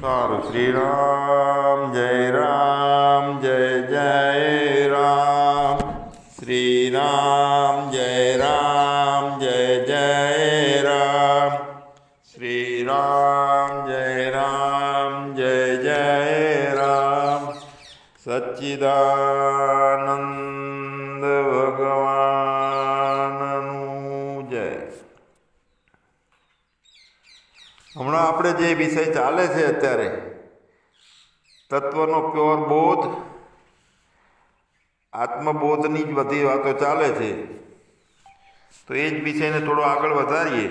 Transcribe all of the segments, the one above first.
સારું શ્રી રામ જય રામ, જય જય રામ. શ્રી રામ જય રામ, જય જય રામ. શ્રી રામ જય રામ, જય જય રામ. સચ્ચિદાનંદ આપણે જે વિષય ચાલે છે અત્યારે. તત્વનો પ્યોર બોધ, આત્મબોધની જ બધી વાતો ચાલે છે. તો એ જ વિષયને થોડો આગળ વધારીએ.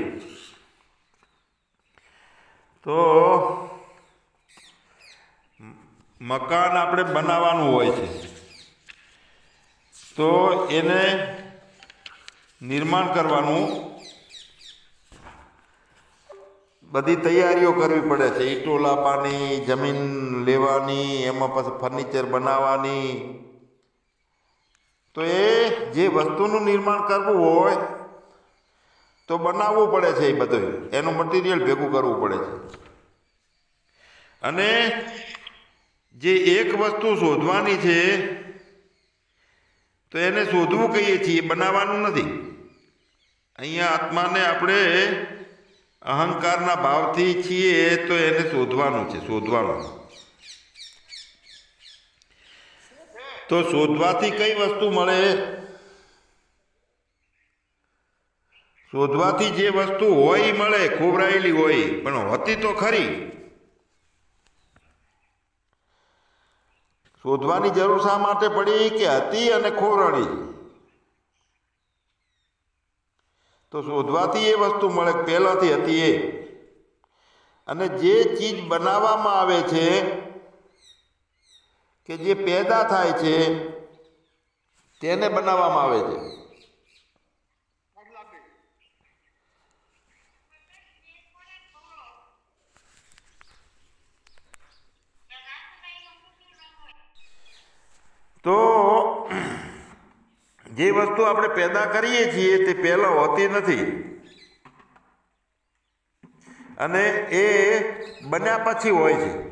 તો મકાન આપણે બનાવવાનું હોય છે. તો એને નિર્માણ કરવાનું બધી તૈયારીઓ કરવી પડે છે. ઈંટો લાવવાની જમીન લેવાની, એમાં પછી ફર્નિચર બનાવવાની. તો એ જે વસ્તુનું નિર્માણ કરવું હોય, તો બનાવવું પડે છે એ બધું. એનું મટીરિયલ ભેગું કરવું પડે છે. અને જે એક વસ્તુ શોધવાની છે, તો એને શોધવું કહીએ છીએ. બનાવવાનું નથી. અહીંયા આત્માને આપણે અહંકારના ભાવથી છીએ તો એને શોધવાનું છે, શોધવાનું. તો શોધવાથી કઈ વસ્તુ મળે? શોધવાથી જે વસ્તુ હોય મળે ખોબરાયેલી હોય, પણ હોતી તો ખરી. શોધવાની જરૂર શા માટે પડી? કે હતી અને ખોરણી. તો શોધવાથી એ વસ્તુ મળે, પહેલાંથી હતી એ. અને જે ચીજ બનાવવામાં આવે છે, કે જે પેદા થાય છે, તેને બનાવવામાં આવે છે. તો જે વસ્તુ આપણે પેદા કરીએ છીએ તે પહેલાં હોતી નથી. અને એ બન્યા પછી હોય છે.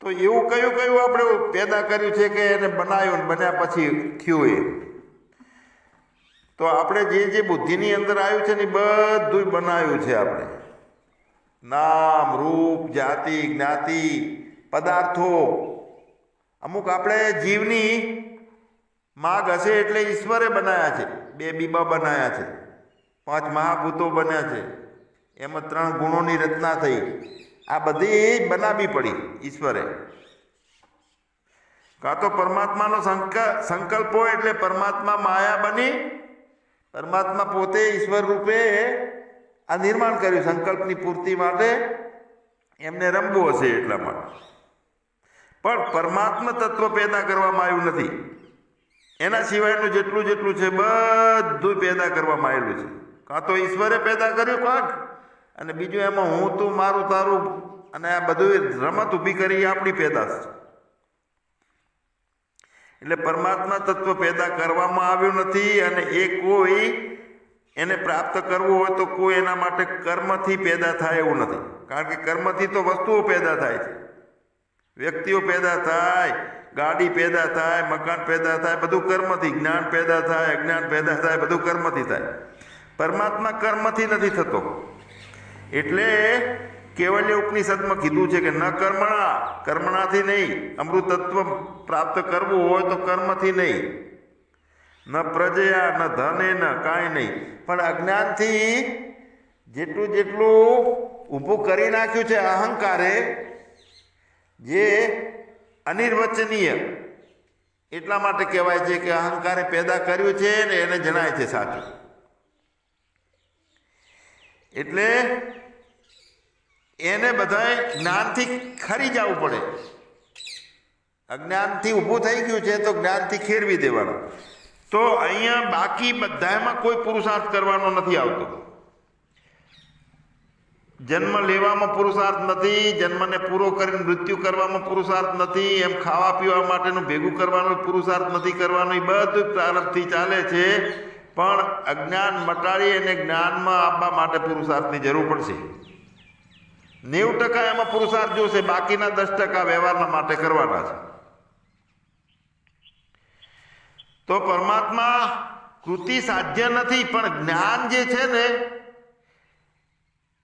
તો એવું કયું કયું આપણે પેદા કર્યું છે કે એને બનાવ્યું ને બન્યા પછી થયું એ? તો આપણે જે જે બુદ્ધિની અંદર આવ્યું છે ને બધું બનાવ્યું છે આપણે. નામ, રૂપ, જાતિ, જ્ઞાતિ, પદાર્થો અમુક આપણે જીવની માગ હશે એટલે ઈશ્વરે બનાવ્યા છે. બે બીબા બનાવ્યા છે. પાંચ મહાભૂતો બન્યા છે. એમાં ત્રણ ગુણોની રચના થઈ. આ બધી બનાવી પડી ઈશ્વરે. કાં તો પરમાત્માનો સંક, સંકલ્પ હોય એટલે પરમાત્મા માયા બની. પરમાત્મા પોતે ઈશ્વર રૂપે આ નિર્માણ કર્યું સંકલ્પની પૂર્તિ માટે. એમને રમવું હશે એટલા માટે. પણ પરમાત્મા તત્વ પેદા કરવામાં આવ્યું નથી. એના સિવાયનું જેટલું જેટલું છે બધું પેદા કરવામાં આવેલું છે. કાં તો ઈશ્વરે પેદા કર્યું કાંક, અને બીજું એમાં હું તું, મારું તારું, અને આ બધું રમત ઊભી કરી આપણી પેદાશ છે. એટલે પરમાત્મા તત્વ પેદા કરવામાં આવ્યું નથી, અને એ કોઈ એને પ્રાપ્ત કરવું હોય તો કોઈ એના માટે કર્મથી પેદા થાય એવું નથી. કારણ કે કર્મથી તો વસ્તુઓ પેદા થાય છે. વ્યક્તિઓ પેદા થાય, ગાડી પેદા થાય, મકાન પેદા થાય, બધું કર્મથી, જ્ઞાન પેદા થાય, અજ્ઞાન પેદા થાય, બધું કર્મથી થાય. પરમાત્મા કર્મથી નથી થતો. એટલે કેવલ્ય ઉપનિષદમાં કીધું છે કે ન કર્મણા, કર્મણાથી નહીં અમૃત તત્વ પ્રાપ્ત કરવું હોય તો કર્મથી નહીં. ન પ્રજયા, ન ધને, ન કાંઈ નહીં. પણ અજ્ઞાનથી જેટલું જેટલું ઊભું કરી નાખ્યું છે અહંકારે જે અનિર્વચનીય. એટલા માટે કહેવાય છે કે અહંકારે પેદા કર્યું છે ને એને જણાય છે સાચું. એટલે એને બધાએ જ્ઞાનથી ખરી જવું પડે. અજ્ઞાનથી ઊભું થઈ ગયું છે તો જ્ઞાનથી ખેરવી દેવાનું. તો અહીંયા બાકી બધામાં કોઈ પુરુષાર્થ કરવાનો નથી આવતો. જન્મ લેવામાં પુરુષાર્થ નથી, જન્મને પૂરો કરીને મૃત્યુ કરવામાં પુરુષાર્થ નથી, એમ ખાવા પીવા માટેનું ભેગું કરવાનું પુરુષાર્થ નથી કરવાનું, એ બધું પ્રારંભથી ચાલે છે. પણ અજ્ઞાન મટાડી અને જ્ઞાનમાં આવવા માટે પુરુષાર્થની જરૂર પડશે. નેવું ટકા એમાં પુરુષાર્થ જોશે, બાકીના દસ ટકા વ્યવહારના માટે કરવાના છે. તો પરમાત્મા કૃતિ સાધ્ય નથી, પણ જ્ઞાન જે છે ને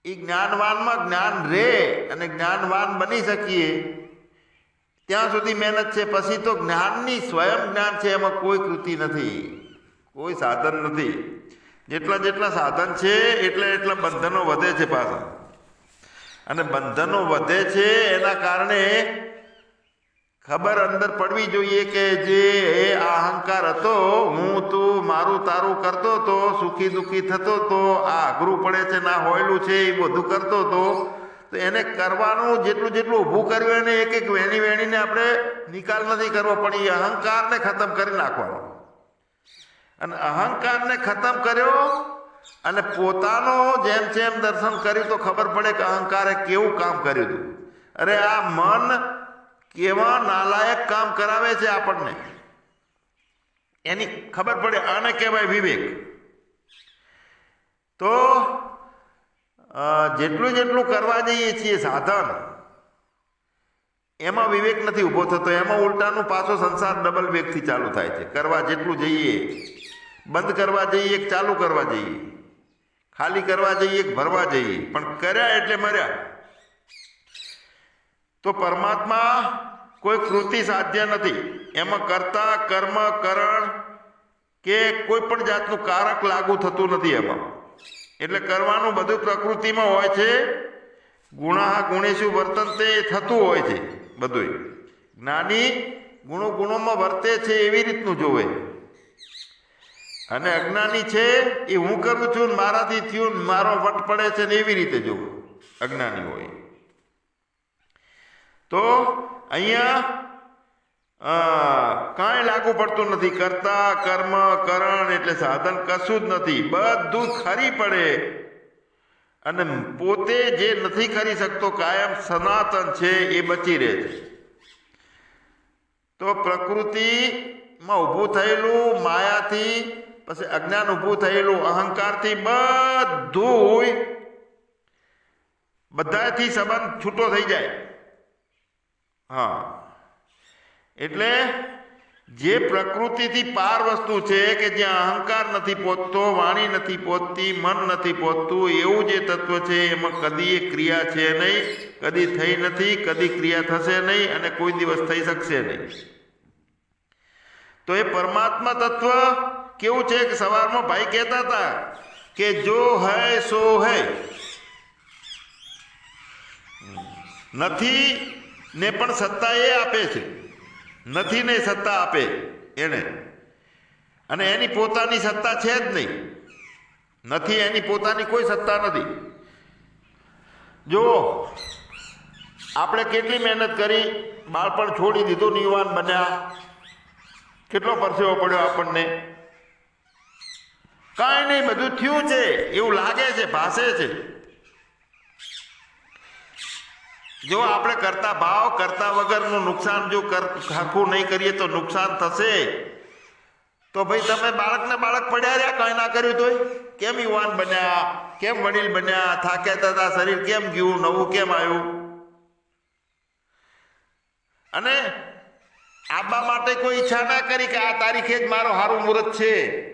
એ જ્ઞાનવાનમાં જ્ઞાન રહે અને જ્ઞાનવાન બની શકીએ. ત્યાં સુધી મહેનત છે, પછી તો જ્ઞાનની સ્વયં જ્ઞાન છે, એમાં કોઈ કૃતિ નથી, કોઈ સાધન નથી. જેટલા જેટલા સાધન છે, એટલે એટલા બંધનો વધે છે પાછા. અને બંધનો વધે છે, એના કારણે ખબર અંદર પડવી જોઈએ કે જે અહંકાર હતો, હું તું મારું તારું કરતો તો, સુખી દુઃખી થતો તો, આ અઘરું પડે છે, ના હોયલું છે, એ બધું કરતો તો તો એને કરવાનું જેટલું જેટલું ઊભું કર્યું એને એક એક વેણી વેણીને આપણે નિકાલ નથી કરવો, પણ એ અહંકારને ખતમ કરી નાખવાનો. અને અહંકારને ખતમ કર્યો અને પોતાનો જેમ જેમ દર્શન કર્યું તો ખબર પડે કે અહંકારે કેવું કામ કર્યું હતું. અરે આ મન કેવા નાલાયક કામ કરાવે છે આપણને. એની ખબર પડે, આને કહેવાય વિવેક. તો જેટલું જેટલું કરવા જઈએ છીએ સાધન, એમાં વિવેક નથી ઊભો થતો. એમાં ઉલટાનું પાછો સંસાર ડબલ વેગથી ચાલુ થાય છે. કરવા જેટલું જઈએ, બંધ કરવા જઈએ ચાલુ કરવા જઈએ. ખાલી કરવા જઈએ ભરવા જઈએ. પણ કર્યા એટલે મર્યા. તો પરમાત્મા કોઈ કૃતિ સાધ્ય નથી. એમાં કરતા, કર્મ, કરણ કે કોઈ પણ જાતનું કારક લાગુ થતું નથી એમાં. એટલે કરવાનું બધું પ્રકૃતિમાં હોય છે. ગુણા ગુણેશુ વર્તન તે થતું હોય છે બધું જ્ઞાની ગુણો ગુણોમાં વર્તે છે એવી રીતનું જોવે. અને અજ્ઞાની છે એ હું કરું છું મારાથી થયું મારો વટ પડે છે ને એવી રીતે જોવું. અજ્ઞાની હોય. તો અહીંયા કાંઈ લાગુ પડતું નથી. કરતા, કર્મ, કરણ એટલે સાધન કશું જ નથી. બધું ખરી પડે. અને પોતે જે નથી કરી શકતો, કાયમ સનાતન છે, એ બચી રહે છે. તો પ્રકૃતિમાં ઊભું થયેલું, માયાથી, પછી અજ્ઞાન ઊભું થયેલું, અહંકારથી બધું બધાથી સંબંધ છૂટો થઈ જાય. હા. એટલે જે પ્રકૃતિથી પાર વસ્તુ છે કે જ્યાં અહંકાર નથી પહોંચતો વાણી નથી પહોંચતી મન નથી પહોંચતું એવું જે તત્વ છે એમાં કદી એ ક્રિયા છે નહીં. કદી થઈ નથી, કદી ક્રિયા થશે નહીં અને કોઈ દિવસ થઈ શકશે નહીં. તો એ પરમાત્મા તત્વ કેવું છે કે સવારમાં ભાઈ કહેતા હતા કે જો હૈ સો હૈ. નથી ને પણ સત્તા એ આપે છે. નથી ને સત્તા આપે એને અને એની પોતાની સત્તા છે જ નહીં. નથી, એની પોતાની કોઈ સત્તા નથી. જો આપણે કેટલી મહેનત કરી, બાળપણ છોડી દીધું નિયુવાન બન્યા. કેટલો પરસેવો પડ્યો આપણને? કાંઈ નહીં, બધું થયું છે, એવું લાગે છે, ભાસે છે. જો આપણે કરતા ભાવ કરતા વગરનું નુકસાન જો હરખું નહીં કરીએ તો નુકસાન થશે. તો ભાઈ તમે બાળકને બાળક પડ્યા રહ્યા? કંઈ ના કર્યું તોય? કેમ યુવાન બન્યા? કેમ વડીલ બન્યા? થાક્યા થતા શરીર કેમ ગયું? નવું કેમ આવ્યું? અને આબા માટે કોઈ ઈચ્છા ના કરી કે આ તારીખે જ મારો સારું મુહૂર્ત છે.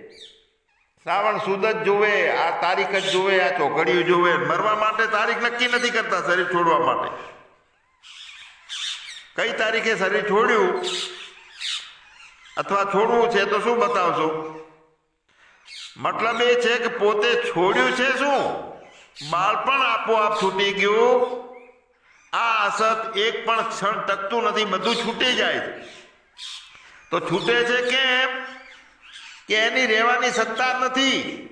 શ્રાવણ સુદ જ જોવે, આ તારીખ જ જોવે, આ ચોકડીઓ જોવે. મરવા માટે તારીખ નક્કી નથી કરતા શરીર છોડવા માટે. કઈ તારીખે શરીર છોડ્યું? અથવા છોડવું છે તો શું બતાવશો મતલબ એ છે કે પોતે છોડ્યું છે શું? બાળપણ આપોઆપ છૂટી ગયું. આ અસત એક પણ ક્ષણ ટકતું નથી, બધું છૂટી જાય તો છૂટે છે કેમ? કે એની રહેવાની સત્તા નથી.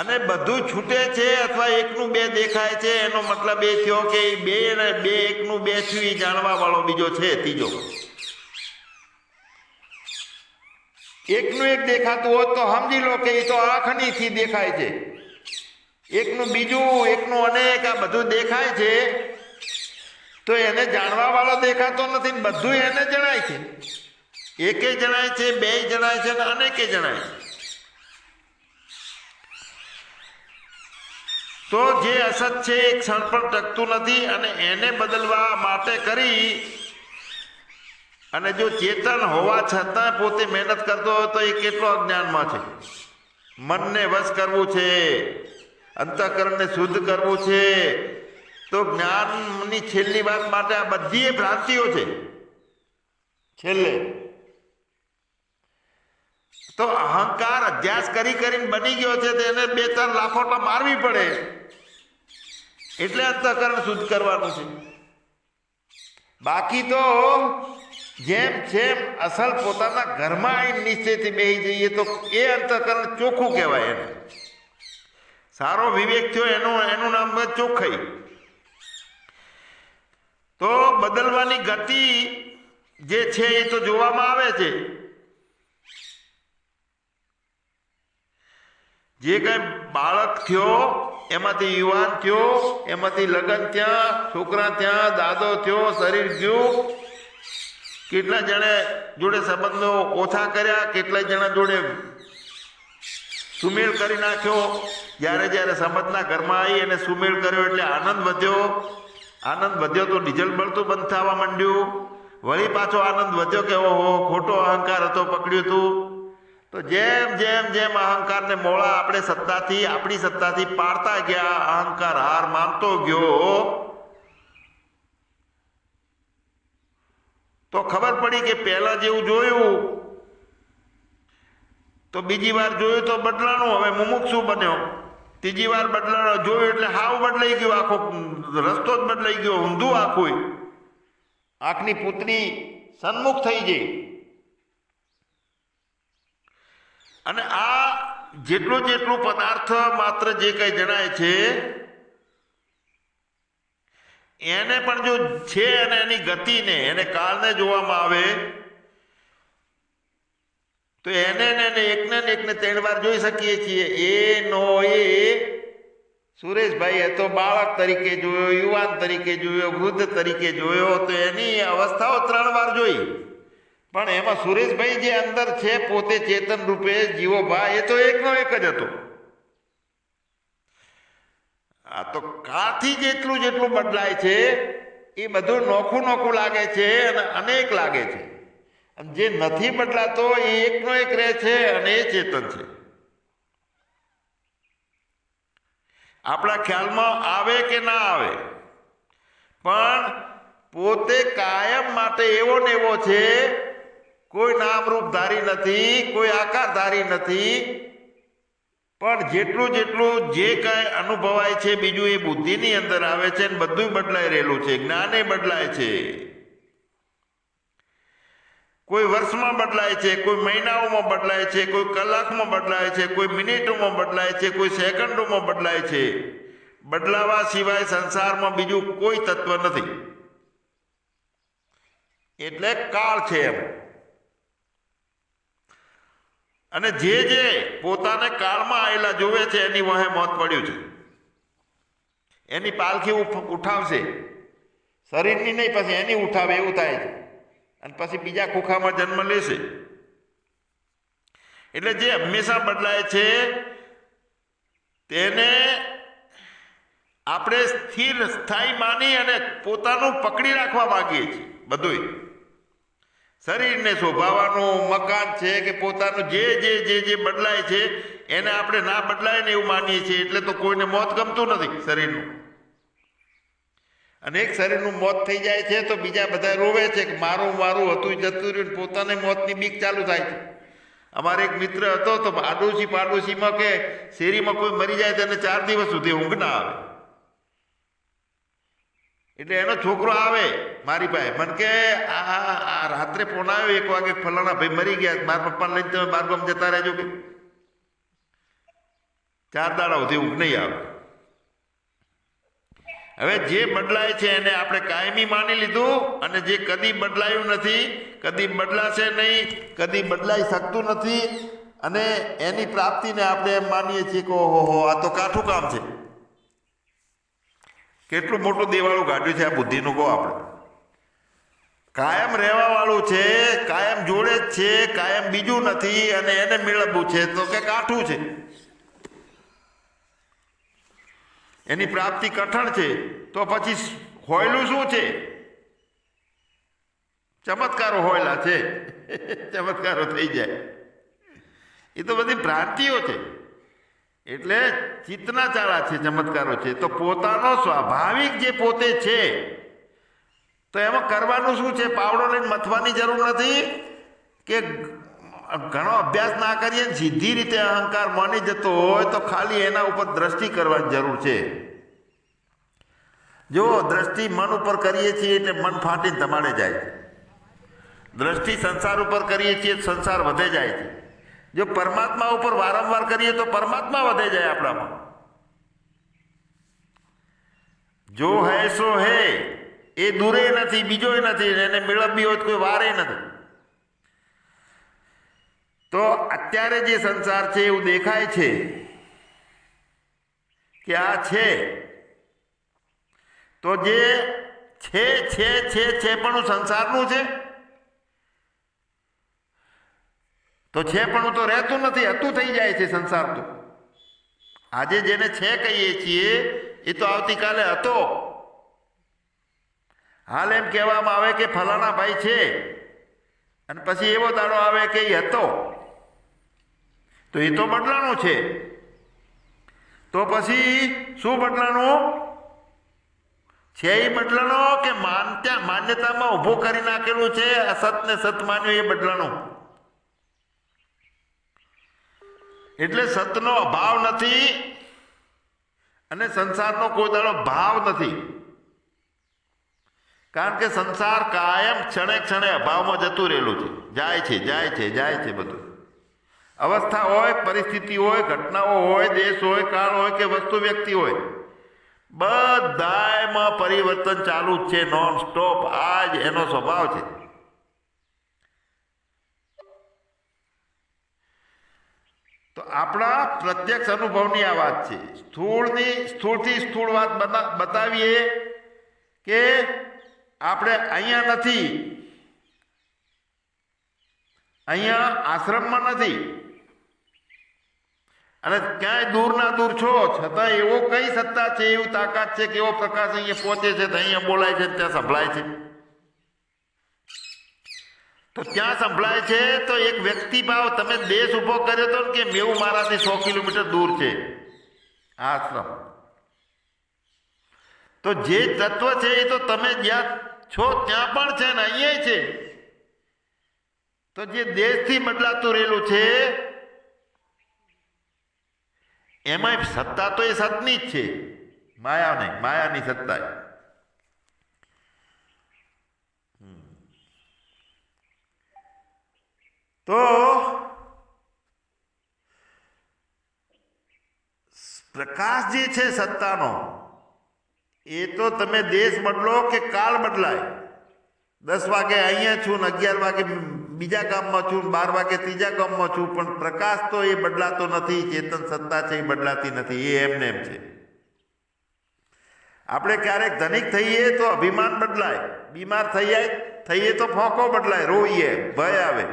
અને બધું છૂટે છે અથવા એકનું બે દેખાય છે, એનો મતલબ એ થયો કે એ બે ને બે એકનું બે થયું એ જાણવા વાળો બીજો છે ત્રીજો. એકનું એક દેખાતું હોત તો સમજી લો કે એ તો આંખનીથી દેખાય છે. એકનું બીજું, એકનું અનેક, આ બધું દેખાય છે. તો એને જાણવા વાળો દેખાતો નથી બધું એને જણાય છે. એકે જણાય છે બે જણાય છે અને અનેકે જણાય છે. તો જે અસત છે એ ક્ષણ પણ ટકતું નથી અને એને બદલવા માટે કરી અને જો ચેતન હોવા છતાં પોતે મહેનત કરતો હોય તો એ કેટલો અજ્ઞાનમાં છે? મનને વશ કરવું છે, અંતઃકરણને શુદ્ધ કરવું છે. તો જ્ઞાનની છેલ્લી વાત માટે આ બધી ભ્રાંતિઓ છે. છેલ્લે તો અહંકાર અભ્યાસ કરી કરીને બની ગયો છે તો એને બે ત્રણ લાખોટા મારવી પડે. એટલે અંતઃકરણ શુદ્ધ કરવાનું છે. બાકી તો જેમ જેમ અસલ પોતાના ઘરમાં આવીને નિશ્ચયથી બેસી જઈએ તો એ અંતઃકરણ ચોખ્ખું કહેવાય એને. સારો વિવેક થયો એનું એનું નામ ચોખ્ખાઈ. તો બદલવાની ગતિ જે છે એ તો જોવામાં આવે છે. જે કઈ બાળક થયો, એમાંથી યુવાન થયો, એમાંથી લગ્ન ત્યાં છોકરા ત્યાં દાદો થયો, શરીર ગયું કેટલા જણે જોડે સંબંધો ઓછા કર્યા, કેટલા જણા જોડે સુમેળ કરી નાખ્યો. જ્યારે જ્યારે સમજના ઘરમાં આવી અને સુમેળ કર્યો એટલે આનંદ વધ્યો. આનંદ વધ્યો તો ડીઝલ બળતું બંધ થવા માંડ્યું. વળી પાછો આનંદ વધ્યો કે ઓહો, ખોટો અહંકાર હતો, પકડ્યું તું. તો જેમ જેમ જેમ અહંકારને મોળા આપણે સત્તાથી, આપણી સત્તાથી પાડતા ગયા, અહંકાર હાર માનતો ગયો. તો ખબર પડી કે પહેલા જેવું જોયું. તો બીજી વાર જોયું તો બદલાણું, હવે મુમુક્ષુ બન્યો. ત્રીજી વાર બદલાનો જોયું એટલે હાવ બદલાઈ ગયો, આખો રસ્તો જ બદલાઈ ગયો, ઊંધું આખું આંખની પુતળી સન્મુખ થઈ ગઈ. અને આ જેટલું જેટલું પદાર્થ માત્ર જે કંઈ જણાય છે, એને પણ જો છે અને એની ગતિને, એને કાળને જોવામાં આવે, તો એને ને એને એકને ને એકને ત્રણ વાર જોઈ શકીએ છીએ. એ નો એ. સુરેશભાઈ એ તો બાળક તરીકે જોયો, યુવાન તરીકે જોયો, વૃદ્ધ તરીકે જોયો, તો એની અવસ્થાઓ ત્રણ વાર જોઈ. પણ એમાં સુરેશભાઈ જે અંદર છે, પોતે ચેતન રૂપે જીવો ભાઈ એ તો એકનો એક જ હતો. આ તો કાથી જેટલું જેટલું બદલાય છે, એ બધું નોખું નોખું લાગે છે અને અનેક લાગે છે. જે નથી બદલાતો, એ એકનો એક રહે છે અને એ ચેતન છે. આપણા ખ્યાલમાં આવે કે ના આવે? પણ પોતે કાયમ માટે એવો ને એવો છે કોઈ નામરૂપ ધારી નથી, કોઈ આકાર ધારી નથી. પણ જેટલું જેટલું જે કાંઈ અનુભવાય છે, બીજું એ બુદ્ધિની અંદર આવે છે ને બધું બદલાઈ રહેલું છે, જ્ઞાને બદલાય છે. કોઈ વર્ષમાં બદલાય છે, કોઈ મહિનાઓમાં બદલાય છે, કોઈ કલાકમાં બદલાય છે, કોઈ મિનિટોમાં બદલાય છે, કોઈ સેકન્ડોમાં બદલાય છે. બદલાવા સિવાય સંસારમાં બીજું કોઈ તત્વ નથી. એટલે કાળ છે એમ. અને જે જે પોતાને કાળમાં આવેલા જોવે છે, એની વહે મોત પડ્યું છે. એની પાલખી ઉઠાવશે. શરીરની નહીં, પછી એની ઉઠાવે, એવું થાય છે. અને પછી બીજા ખોખામાં જન્મ લેશે. એટલે જે હંમેશા બદલાય છે, તેને આપણે સ્થિર, સ્થાયી માની અને પોતાનું પકડી રાખવા માંગીએ છીએ બધું શરીરને શોભાવાનું મકાન છે કે પોતાનું જે જે જે જે બદલાય છે, એને આપણે ના બદલાય ને એવું માનીએ છીએ, એટલે તો કોઈને મોત ગમતું નથી શરીરનું. અને એક શરીરનું મોત થઈ જાય છે તો બીજા બધા રોવે છે કે મારું મારું હતું જતું રહ્યું પોતાને મોતની બીક ચાલુ થાય છે. અમારે એક મિત્ર હતો તો આડોશી પાડોશીમાં કે શેરીમાં કોઈ મરી જાય તેને ચાર દિવસ સુધી ઊંઘ ના આવે. એટલે એનો છોકરો આવે મારી પાસે. મને કે, આ આ રાત્રે ફોન આવ્યો એક વાગે ફલાણા ભાઈ મરી ગયા, મારા પપ્પાને લઈને તમે બાર ગામ જતા રહેજો કે. ચાર દાડા સુધી ઊંઘ નહીં આવે. હવે જે બદલાય છે એને આપણે કાયમી માની લીધું અને જે કદી બદલાયું નથી, કદી બદલાશે નહીં, કદી બદલાઈ શકતું નથી અને એની પ્રાપ્તિને આપણે એમ માનીએ છીએ કે ઓહો આ તો કાઠું કામ છે. કેટલું મોટું દેવાળું કાઢ્યું છે આ બુદ્ધિનું કહો આપણે. કાયમ રહેવાવાળું છે, કાયમ જોડે જ છે, કાયમ બીજું નથી અને એને મેળવવું છે, તો કે કાઠું છે. એની પ્રાપ્તિ કઠણ છે, તો પછી હોયલું શું છે? ચમત્કારો હોયલા છે. ચમત્કારો થઈ જાય. એ તો બધી ભ્રાંતિઓ છે. એટલે ચિત્તના ચાળા છે, ચમત્કારો છે. તો પોતાનો સ્વાભાવિક જે પોતે છે, તો એમાં કરવાનું શું છે? પાવડો લઈને મથવાની જરૂર નથી કે ઘણો અભ્યાસ ના કરીએ ને સીધી રીતે અહંકાર માની જતો હોય તો ખાલી એના ઉપર દ્રષ્ટિ કરવાની જરૂર છે. જો દ્રષ્ટિ મન ઉપર કરીએ છીએ એટલે મન ફાટીને તમારે જાય છે. દ્રષ્ટિ સંસાર ઉપર કરીએ છીએ સંસાર વધે જાય છે. જો પરમાત્મા ઉપર વારંવાર કરીએ તો પરમાત્મા વધે જાય આપણામાં. જો હે સો હે, એ દૂરે નથી, બીજોય નથી, એને મેળવવી હોય તો કોઈ વારે નથી. તો અત્યારે જે સંસાર છે એવું દેખાય છે કે આ છે. તો જે છે છે છે છે પણ સંસારનું છે તો છે પણ તો રહેતું નથી હતું થઈ જાય છે સંસાર તો. આજે જેને છે કહીએ છીએ, એ તો આવતીકાલે હતો. હાલ એમ કહેવામાં આવે કે ફલાણા ભાઈ છે, અને પછી એવો દાડો આવે કે એ હતો. તો એ તો બદલાનું છે. તો પછી શું બદલાનું છે એ બદલાનો કે માનતા માન્યતામાં ઊભું કરી નાખેલું છે અસતને સત માન્યું એ બદલાણું. એટલે સતનો અભાવ નથી અને સંસારનો કોઈ દાડો ભાવ નથી. કારણ કે સંસાર કાયમ ક્ષણે ક્ષણે અભાવમાં જતું રહેલું છે. જાય છે જાય છે જાય છે બધું. અવસ્થા હોય, પરિસ્થિતિ હોય, ઘટનાઓ હોય, દેશ હોય, કાળ હોય કે વસ્તુ વ્યક્તિ હોય બધામાં પરિવર્તન ચાલુ જ છે, નોન સ્ટોપ. આ જ એનો સ્વભાવ છે. તો આપણા પ્રત્યક્ષ અનુભવની આ વાત છે. સ્થૂળની, સ્થૂળથી સ્થૂળ વાત બતા- બતાવીએ કે આપણે અહીંયા નથી. અહીંયા આશ્રમમાં નથી. અને ક્યાંય દૂર ના દૂર છો, છતાં એવો કઈ સત્તા છે, એવું તાકાત છે કે એવો પ્રકાશ અહીંયા પહોંચે છે, તો અહીંયા બોલાય છે, ત્યાં સંભળાય છે. તો ત્યાં સંભળાય છે? તો એક વ્યક્તિ ભાવ તમે દેશ ઊભો કર્યો તો ને કે મેવું મારાથી સો કિલોમીટર દૂર છે. આ આશ્રમ. તો જે તત્વ છે એ તો તમે જ્યાં છો ત્યાં પણ છે ને અહીંયા છે. તો જે દેશથી બદલાતું રહેલું છે એમાં સત્તા તો એ સતની જ છે. માયા નહીં માયાની સત્તા છે. તો પ્રકાશ જે છે સત્તાનો, એ તો તમે દેશ બદલો કે કાળ બદલાય? દસ વાગે અહીંયા છું ને અગિયાર વાગે બીજા ગામમાં છું બાર વાગે ત્રીજા ગામમાં છું, પણ પ્રકાશ તો એ બદલાતો નથી, ચેતન સત્તા છે એ બદલાતી નથી, એ એમને એમ છે. આપણે ક્યારેક ધનિક થઈએ તો અભિમાન બદલાય, બીમાર થઈ જાય થઈએ તો ફોંકો બદલાય, રોઈએ, ભય આવે.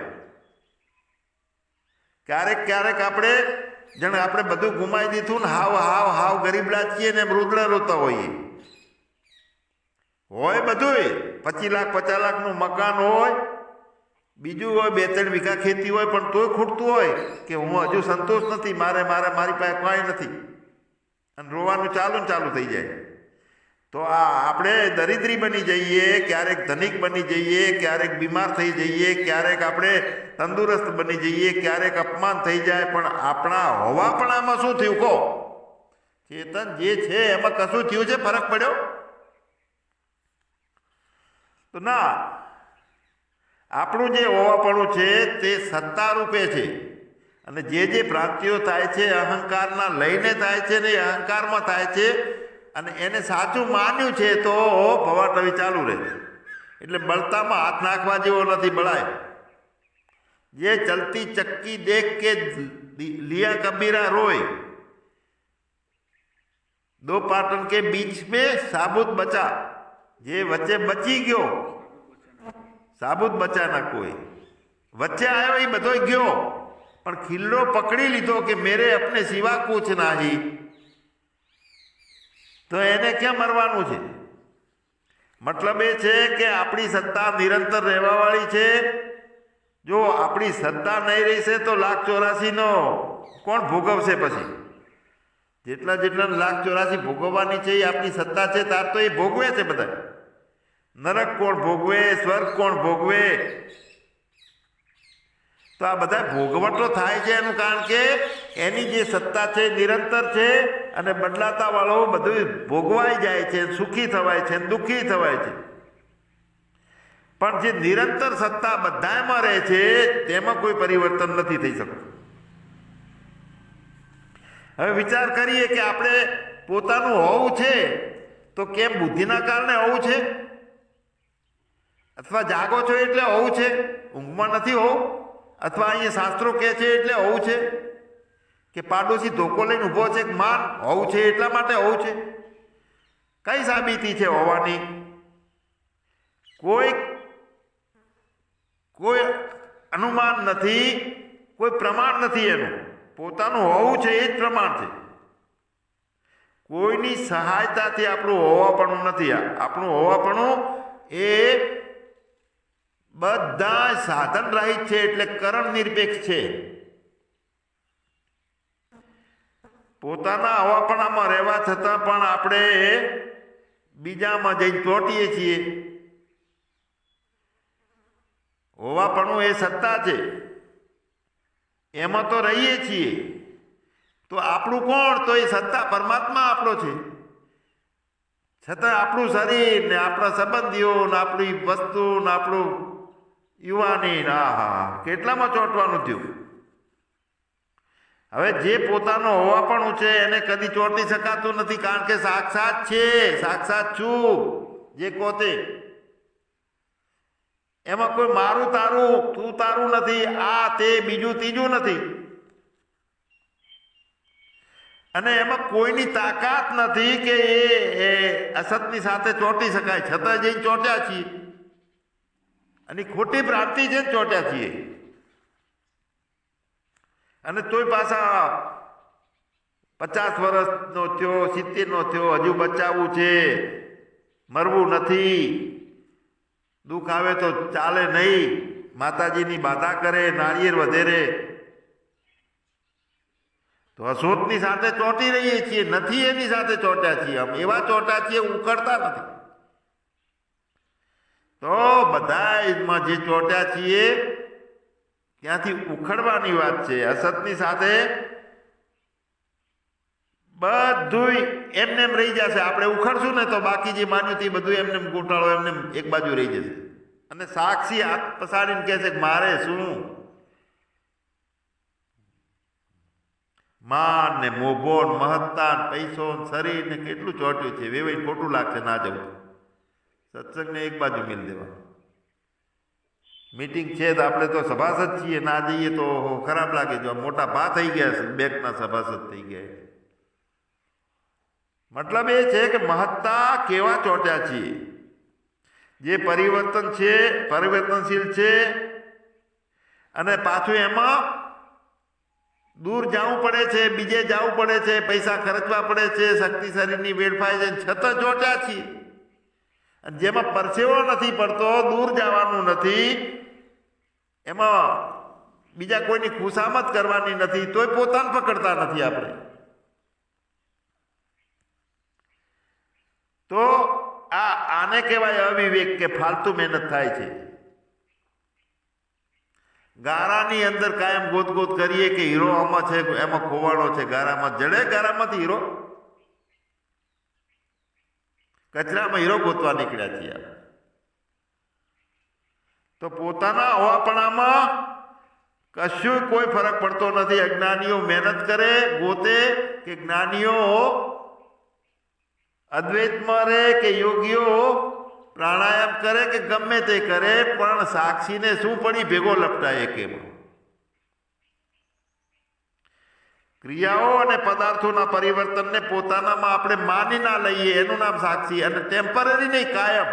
ક્યારેક ક્યારેક આપણે, જાણે આપણે બધું ગુમાવી દીધું ને હાવ હાવ હાવ ગરીબ છીએ ને મૃદડા રોતા હોઈએ હોય બધું પચીસ લાખ, પચાસ લાખનું મકાન હોય, બીજું હોય, બે ત્રણ વીઘા ખેતી હોય, પણ તોય ખૂટતું હોય કે હું હજુ સંતોષ નથી, મારે મારે મારી પાસે કાંઈ નથી. અને રોવાનું ચાલુ ને ચાલુ થઈ જાય. તો આ આપણે દરિદ્રી બની જઈએ, ક્યારેક ધનિક બની જઈએ, ક્યારેક બીમાર થઈ જઈએ, ક્યારેક આપણે તંદુરસ્ત બની જઈએ, ક્યારેક અપમાન થઈ જાય, પણ આપણા હોવાપણામાં શું થયું કહો? ચેતન જે છે એમાં કશું થયું છે? ફરક પડ્યો? તો ના, આપણું જે હોવાપણું છે તે સત્તા રૂપે છે. અને જે જે પ્રાપ્તિઓ થાય છે, અહંકારના લઈને થાય છે ને અહંકારમાં થાય છે અને એને સાચું માન્યું છે તો ભવાટવી ચાલુ રહે. એટલે બળતામાં હાથ નાખવા જેવો નથી બળાય. જે ચલતી ચક્કી દેખ કે લિયા કબીરા રોય. દો પાટન કે બીચ में સાબુત બચા. જે વચ્ચે બચી ગયો. સાબુત બચા ના કોઈ. વચ્ચે આવ્યો એ બધો ગયો. પણ ખિલ્લો પકડી લીધો કે મેરે અપને સિવા કુછ નાહી. તો એને ક્યાં મરવાનું છે? મતલબ એ છે કે આપણી સત્તા નિરંતર રહેવાવાળી છે. જો આપણી સત્તા નહીં રહેશે તો લાખ ચોરાસીનો કોણ ભોગવશે પછી? જેટલા જેટલા લાખ ચોરાસી ભોગવવાની છે એ આપણી સત્તા છે, તાર તો એ ભોગવે છે બધા નરક કોણ ભોગવે, સ્વર્ગ કોણ ભોગવે? તો આ બધા ભોગવટો થાય છે એનું કારણ કે એની જે સત્તા છે નિરંતર છે અને બદલાતા વાળો બધું ભોગવાઈ જાય છે, સુખી થવાય છે, દુઃખી થવાય છે. પણ જે નિરંતર સત્તા બધામાં રહે છે, તેમાં કોઈ પરિવર્તન નથી થઈ શકતું. હવે વિચાર કરીએ કે આપણે પોતાનું હોવું છે, તો કેમ બુદ્ધિના કારણે હોવું છે? અથવા જાગો છો એટલે હોવું છે? ઊંઘમાં નથી હોવું? અથવા અહીંયા શાસ્ત્રો કહે છે એટલે હોવું છે? કે પાડોશી ધોકો લઈને ઊભો છે માન હોવું છે, એટલા માટે હોવું છે. કઈ સાબિતી છે હોવાની? કોઈ કોઈ અનુમાન નથી, કોઈ પ્રમાણ નથી એનું. પોતાનું હોવું છે, એ જ પ્રમાણ છે. કોઈની સહાયતાથી આપણું હોવાપણું નથી આપણું હોવાપણું એ બધા સાધન રહિત છે એટલે કરણ નિરપેક્ષ છે. પોતાના હવાપણામાં રહેવા છતાં પણ આપણે બીજામાં જઈને ચોંટીએ છીએ. હોવાપણું એ સત્તા છે. એમાં તો રહીએ છીએ. તો આપણું કોણ? તો એ સત્તા પરમાત્મા આપણો છે. છતાં આપણું શરીર ને આપણા સંબંધીઓ ને આપણી વસ્તુ ને આપણું યુવાની હા હા કેટલામાં ચોંટવાનું થયું? હવે જે પોતાનો હોવાપણું છે એને કદી ચોંટી શકાતું નથી, કારણ કે સાક્ષાત છે. સાક્ષાત છું. જે પોતે એમાં કોઈ મારું તારું, તું તારું નથી, આ તે બીજું ત્રીજું નથી. અને એમાં કોઈની તાકાત નથી કે એ અસતની સાથે ચોંટી શકાય. છતાં જઈને ચોંટ્યા છીએ. અને ખોટી ભ્રાંતિ છે ને ચોંટ્યા છીએ. અને તોય પાછા પચાસ વર્ષનો થયો, સિત્તેરનો થયો, હજુ બચાવવું છે. મરવું નથી. દુઃખ આવે તો ચાલે નહીં. માતાજીની બાધા કરે, નાળિયેર વધેરે તો અશોકની સાથે ચોંટી રહીએ છીએ. નથી એની સાથે ચોંટ્યા છીએ. આમ એવા ચોંટ્યા છીએ, ઉકળતા નથી. તો બધા જે ચોટ્યા છીએ, ત્યાંથી ઉખડવાની વાત છે. અસતની સાથે બધું એમને એમ રહી જશે. આપણે ઉખડશું ને તો બાકી જે માન્યું તે બધું એમને ગોટાળો, એમને એક બાજુ રહી જશે. અને સાક્ષી હાથ પસાડીને કહે છે કે મારે શું? માન ને મોભો મહત્તા પૈસો શરીર ને કેટલું ચોટ્યું છે. વેવાઈ ખોટું લાગશે, ના જવું. સત્સંગને એક બાજુ મેળ દેવા. મીટિંગ છે તો આપણે તો સભાસદ છીએ, ના જઈએ તો ખરાબ લાગે. જો મોટા ભા થઈ ગયા છે, બેંકના સભાસદ થઈ ગયા મતલબ એ છે કે મહત્તા કેવા ચોટ્યા છીએ? જે પરિવર્તન છે, પરિવર્તનશીલ છે, અને પાછું એમાં દૂર જવું પડે છે, બીજે જવું પડે છે, પૈસા ખર્ચવા પડે છે શક્તિ શરીરની વેડફાય છે, છતાં ચોટ્યા છીએ. જેમાં પરસેવો નથી પડતો, દૂર જવાનું નથી, એમાં બીજા કોઈની ખુશામત કરવાની નથી, તોય પોતાને પકડતા નથી આપણે. તો આ આને કહેવાય અવિવેક કે ફાલતુ મહેનત થાય છે. ગારાની અંદર કાયમ ગોત ગોત કરીએ કે હીરો આમાં છે, એમાં ખોવાણો છે. ગારામાં જડે ગારામાંથી હીરો કચરામાં હીરો ગોતવા નીકળ્યા છીએ તો પોતાના અવાપણામાં કશું કોઈ ફરક પડતો નથી. અજ્ઞાનીઓ મહેનત કરે, ગોતે કે જ્ઞાનીઓ અદ્વૈતમાં રહે કે યોગીઓ પ્રાણાયામ કરે કે ગમે તે કરે, પણ સાક્ષીને શું પડી? ભેગો લપટાય એકેમાં ક્રિયાઓ અને પદાર્થોના પરિવર્તનને પોતાનામાં આપણે માની ના લઈએ, એનું નામ સાક્ષી અને ટેમ્પરરી નહીં, કાયમ.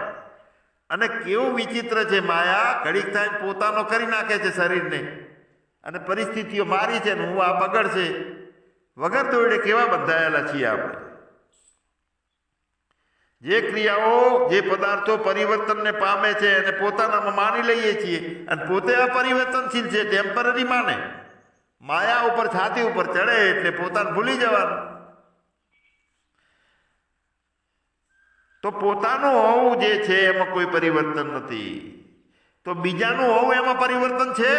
અને કેવું વિચિત્ર છે માયા, ઘડીક થાય પોતાનો કરી નાખે છે શરીરને. અને પરિસ્થિતિઓ મારી છે ને હું આ બગડશે વગર દોડે કેવા બંધાયેલા છીએ આપણે? જે ક્રિયાઓ, જે પદાર્થો પરિવર્તનને પામે છે અને પોતાનામાં માની લઈએ છીએ. અને પોતે આ પરિવર્તનશીલ છે ટેમ્પરરી માને. માયા ઉપર, છાતી ઉપર ચડે એટલે પોતાને ભૂલી જવાનું. તો પોતાનું હોવું જે છે એમાં કોઈ પરિવર્તન નથી. તો બીજાનું હોવું એમાં પરિવર્તન છે?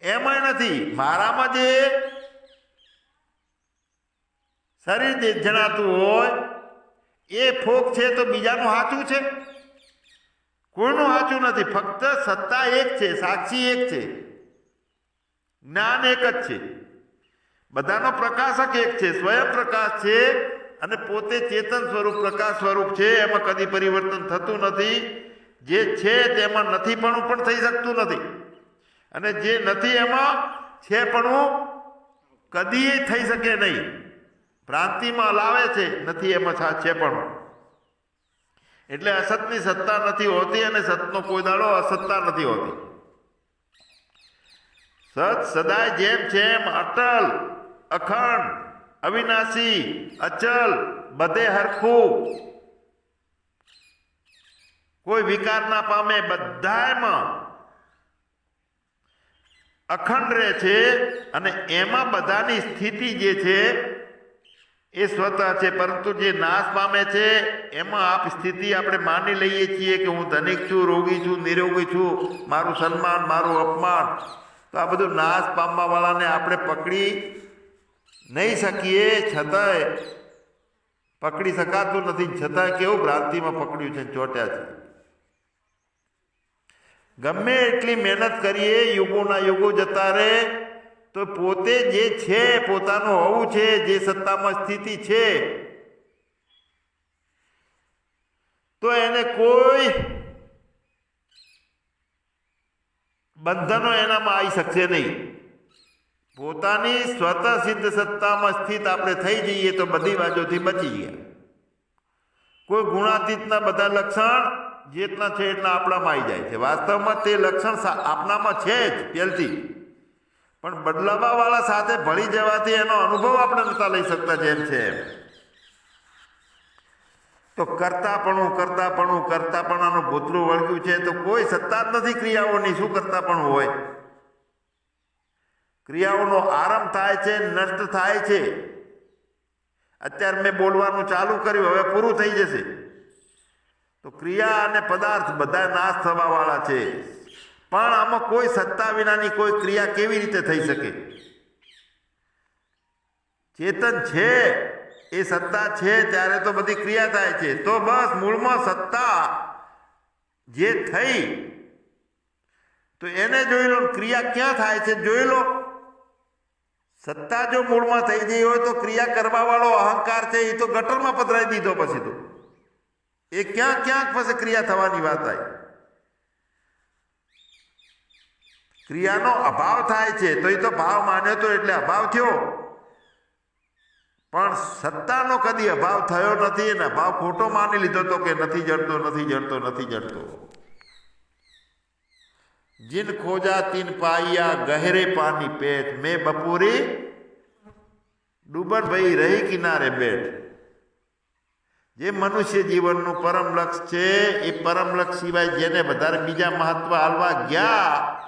એમાં નથી. મારામાં જે શરીર જે જણાતું હોય, એ ફોક છે તો બીજાનું સાચું છે? કોઈનું સાચું નથી. ફક્ત સત્તા એક છે, સાક્ષી એક છે. જ્ઞાન એક જ છે. બધાનો પ્રકાશક એક છે. સ્વયં પ્રકાશ છે અને પોતે ચેતન સ્વરૂપ, પ્રકાશ સ્વરૂપ છે. એમાં કદી પરિવર્તન થતું નથી. જે છે તેમાં નથી પણ પણ થઈ શકતું નથી. અને જે નથી એમાં છે પણ કદી થઈ શકે નહીં. ભ્રાંતિમાં લાવે છે, નથી એમાં છે પણ એટલે અસતની સત્તા નથી હોતી અને સતનો કોઈ દાડો અસત્તા નથી હોતી. સત સદાય જેમ જેમ અટલ, અખંડ, અવિનાશી, અચલ, બધે હરખું. કોઈ વિકાર ના પામે બધામાં અખંડ રહે છે અને એમાં બધાની સ્થિતિ જે છે એ સ્વતઃ છે, પરંતુ જે નાશ પામે છે, એમાં આપ સ્થિતિ આપણે માની લઈએ છીએ કે હું ધનિક છું, રોગી છું, નિરોગી છું, મારું સન્માન, મારું અપમાન તો આ બધું નાશ પામવા વાળાને આપણે પકડી નહીં શકીએ, છતાંય પકડી શકાતું નથી છતાં કેવું ભ્રાંતિમાં પકડ્યું છે ચોટ્યા છે ગમે એટલી મહેનત કરીએ, યુગોના યુગો જતા રહે, તો પોતે જે છે, પોતાનું હોવું છે, જે સત્તામાં સ્થિતિ છે, તો એને કોઈ બંધનો એનામાં આવી શકશે નહીં. પોતાની સ્વતઃ સિદ્ધ સત્તામાં સ્થિત આપણે થઈ જઈએ તો બધી બાજુથી બચી ગયા. કોઈ ગુણાતીતના બધા લક્ષણ જેટલા છે એટલા આપણામાં આવી જાય છે. વાસ્તવમાં તે લક્ષણ આપણામાં છે જ પહેલથી. પણ બદલાવાવાળા સાથે ભળી જવાથી એનો અનુભવ આપણે નતા લઈ શકતા જેમ છે એમ. તો કરતાપણું કરતાપણું, કરતાપણાનું ભૂતરું વળગ્યું છે તો કોઈ સત્તા જ નથી ક્રિયાઓની. શું કરતાપણું હોય? ક્રિયાઓનો આરંભ થાય છે, નષ્ટ થાય છે. અત્યારે મેં બોલવાનું ચાલુ કર્યું, હવે પૂરું થઈ જશે. તો ક્રિયા અને પદાર્થ બધા નાશ થવાવાળા છે. પણ આમાં કોઈ સત્તા વિનાની કોઈ ક્રિયા કેવી રીતે થઈ શકે? ચેતન છે. એ સત્તા છે ત્યારે તો બધી ક્રિયા થાય છે. તો બસ મૂળમાં સત્તા જે થઈ, તો એને જોઈ લો, ક્રિયા ક્યાં થાય છે જોઈ લો. સત્તા જો મૂળમાં થઈ ગઈ હોય તો ક્રિયા કરવાવાળો અહંકાર છે એ તો ગટરમાં પધરાવી દીધો પછી તો. એ ક્યાં ક્યાંક પછી ક્રિયા થવાની વાત આવી ક્રિયાનો અભાવ થાય છે, તો એ તો ભાવ માન્યો તો એટલે અભાવ થયો. પણ સત્તાનો કદી અભાવ થયો નથી અને અભાવ ખોટો માની લીધો તો કે નથી જડતો નથી જડતો નથી જડતો. જીન ખોજા તીન પાયા ગહેરે પાની પેટ. મેં બપોરી ડૂબન ભાઈ રહી કિનારે બેઠ. જે મનુષ્ય જીવનનું પરમ લક્ષ્ય છે, એ પરમ લક્ષ્ય સિવાય જેને વધારે બીજા મહત્વ હાલવા ગયા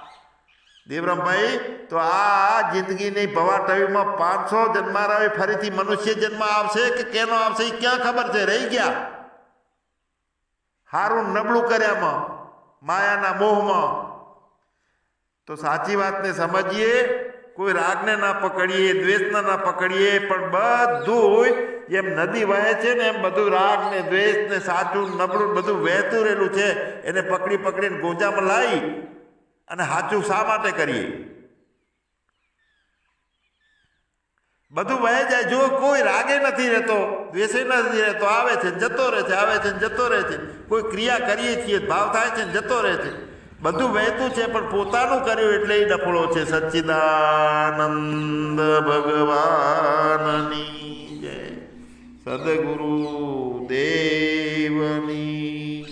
દેવરામભાઈ, તો આ જિંદગીની ભવાટવીમાં પાંચસો જન્મારાવે ફરીથી મનુષ્ય જન્મ આવશે કે કેનો આવશે એ ક્યાં ખબર છે? રહી ગયા. હારું નબળું કર્યામાં, માયાના મોહમાં. તો સાચી વાતને સમજીએ, કોઈ રાગને ના પકડીએ, દ્વેષને ના પકડીએ, પણ બધું જેમ નદી વહે છે ને એમ બધું રાગ ને દ્વેષ ને સાચું, નબળું બધું વહેતું રહેલું છે. એને પકડી પકડીને ગોજામાં લાવી અને સાચું શા માટે કરીએ? બધું વહે જાય. જો કોઈ રાગે નથી રહેતો, દ્વેષે નથી રહેતો. આવે છે જતો રહે છે, આવે છે જતો રહે છે. કોઈ ક્રિયા કરીએ છીએ ભાવ થાય છે જતો રહે છે. બધું વહેતું છે, પણ પોતાનું કર્યું એટલે એ ડફળો છે. સચ્ચિદાનંદ ભગવાનની જય. સદગુરુ દેવની